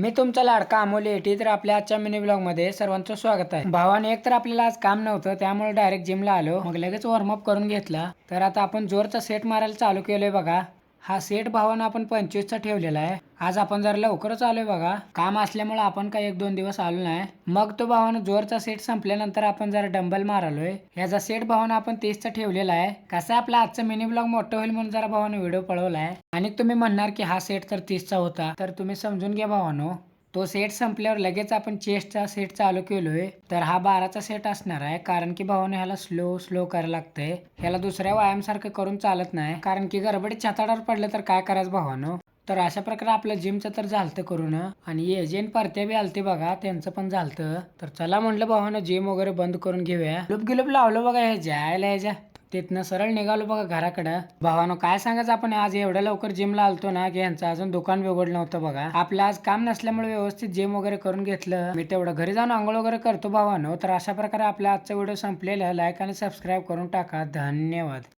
मी तुमचा लाडका अमोल एटी तर आपल्या आजच्या मिनी ब्लॉगमध्ये सर्वांचं स्वागत आहे. भावाने एक तर आपल्याला आज काम नव्हतं त्यामुळे डायरेक्ट जिमला आलो. मग लगेच वॉर्मअप करून घेतला. तर आता आपण जोरचा सेट मारायला चालू केलोय बघा. हा सेट भावानं आपण पंचवीसचा ठेवलेला आहे. आज आपण जरा लवकरच आलोय बघा. काम असल्यामुळे आपण काय एक दोन दिवस आलो नाही. मग तो भावानं जोरचा सेट संपल्यानंतर आपण जरा डंबल मारालोय. याचा सेट भावानं आपण तीसचा ठेवलेला आहे. कसं आपला आजचा मिनी ब्लॉग मोठं होईल म्हणून जरा भावानं व्हिडिओ पळवलाय. आणि तुम्ही म्हणणार की हा सेट तर तीसचा होता. तर तुम्ही समजून घ्या भावानो. तो सेट संपल्यावर लगेच आपण चेस्टचा सेट चालू केलोय. तर हा बाराचा सेट असणार आहे कारण की भावाने ह्याला स्लो स्लो करायला लागतंय. ह्याला दुसऱ्या व्यायामसारखं करून चालत नाही कारण की गडबडीत छाताडावर पडलं तर काय करायचं भावानं? तर अशा प्रकारे आपलं जिमचं तर झालतं करून आणि एजेंट परत्या बी आलते बघा त्यांचं पण झालतं. तर चला म्हटलं भावानं जिम वगैरे बंद करून घेऊया. लुप गिलुप लावलं बघा हे जायला ह्याच्या. तिथनं सरळ निघालो बघा घराकडं. भावानो काय सांगायचं आपण? आज एवढ्या लवकर जिमला आलतो ना की यांचं अजून दुकान बिघडलं नव्हतं बघा. आपलं आज काम नसल्यामुळे व्यवस्थित जिम वगैरे करून घेतलं. मी तेवढं घरी जाऊन आंघोळ वगैरे करतो भावानो. तर अशा प्रकारे आपला आजचा व्हिडिओ संपलेला. लाईक आणि सबस्क्राईब करून टाका. धन्यवाद.